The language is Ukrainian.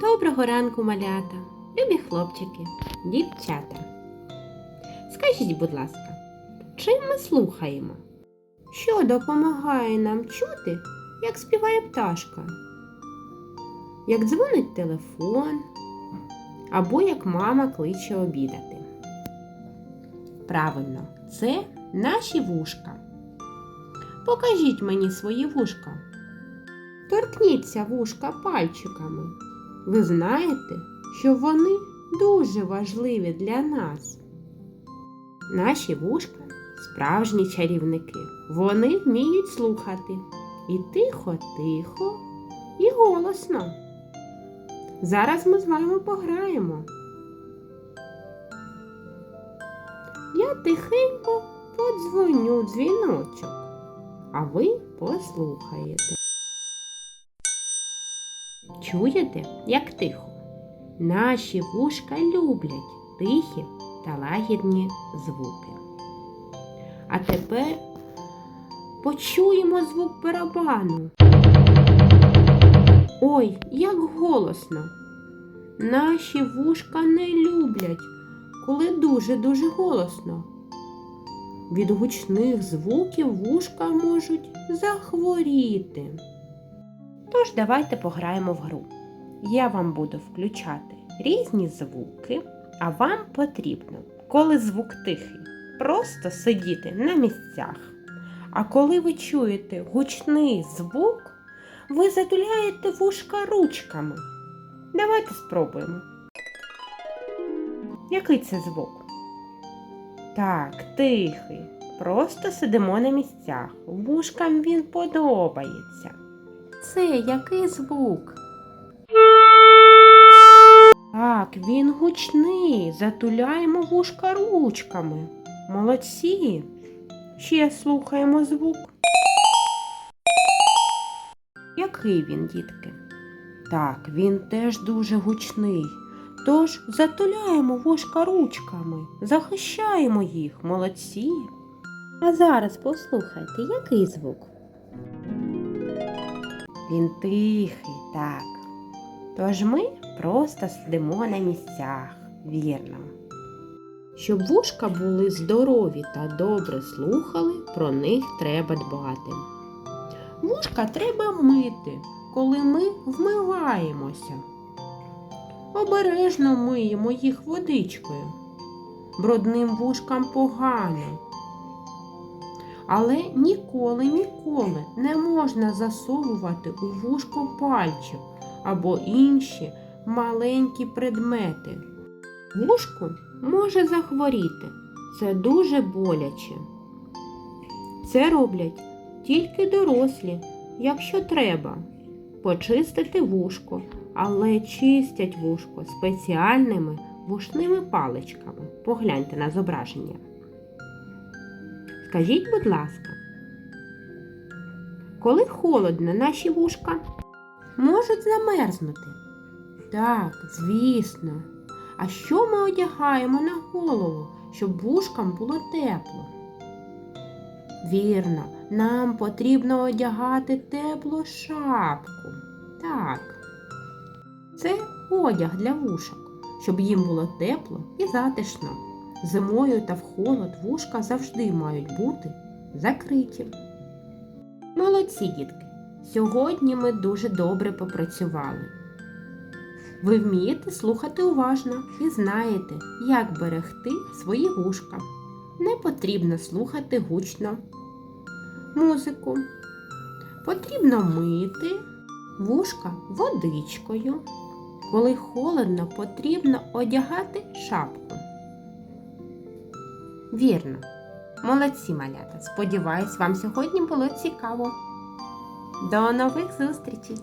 Доброго ранку, малята, любі хлопчики, дівчата. Скажіть, будь ласка, чим ми слухаємо? Що допомагає нам чути, як співає пташка? Як дзвонить телефон, або як мама кличе обідати? Правильно, це наші вушка. Покажіть мені свої вушка. Торкніться вушка пальчиками. Ви знаєте, що вони дуже важливі для нас. Наші вушка справжні чарівники. Вони вміють слухати і тихо-тихо, і голосно. Зараз ми з вами пограємо. Я тихенько подзвоню дзвіночок, а ви послухаєте. Чуєте, як тихо? Наші вушка люблять тихі та лагідні звуки. А тепер почуємо звук барабану. Ой, як голосно! Наші вушка не люблять, коли дуже-дуже голосно. Від гучних звуків вушка можуть захворіти. Тож давайте пограємо в гру. Я вам буду включати різні звуки, а вам потрібно, коли звук тихий, просто сидіти на місцях. А коли ви чуєте гучний звук, ви затуляєте вушка ручками. Давайте спробуємо. Який це звук? Так, тихий. Просто сидимо на місцях. Вушкам він подобається. Це який звук? Так, він гучний. Затуляємо вушка ручками. Молодці. Ще слухаємо звук. Який він, дітки? Так, він теж дуже гучний. Тож затуляємо вушка ручками, захищаємо їх, молодці. А зараз послухайте, який звук? Він тихий, так. Тож ми просто сидимо на місцях, вірно. Щоб вушка були здорові та добре слухали, про них треба дбати. Вушка треба мити, коли ми вмиваємося. Обережно миємо їх водичкою. Брудним вушкам погано. Але ніколи, ніколи не можна засовувати у вушко пальчик або інші маленькі предмети. Вушко може захворіти. Це дуже боляче. Це роблять тільки дорослі, якщо треба. Почистити вушко, але чистять вушко спеціальними вушними паличками. Погляньте на зображення. Скажіть, будь ласка, коли холодно, наші вушка можуть замерзнути? Так, звісно. А що ми одягаємо на голову, щоб вушкам було тепло? Вірно, нам потрібно одягати теплу шапку. Так. Це одяг для вушок, щоб їм було тепло і затишно. Зимою та в холод вушка завжди мають бути закриті. Молодці, дітки! Сьогодні ми дуже добре попрацювали. Ви вмієте слухати уважно і знаєте, як берегти свої вушка. Не потрібно слухати гучно музику. Потрібно мити вушка водичкою. Коли холодно, потрібно одягати шапку. Вірно. Молодці малята. Сподіваюсь, вам сьогодні було цікаво. До нових зустрічей!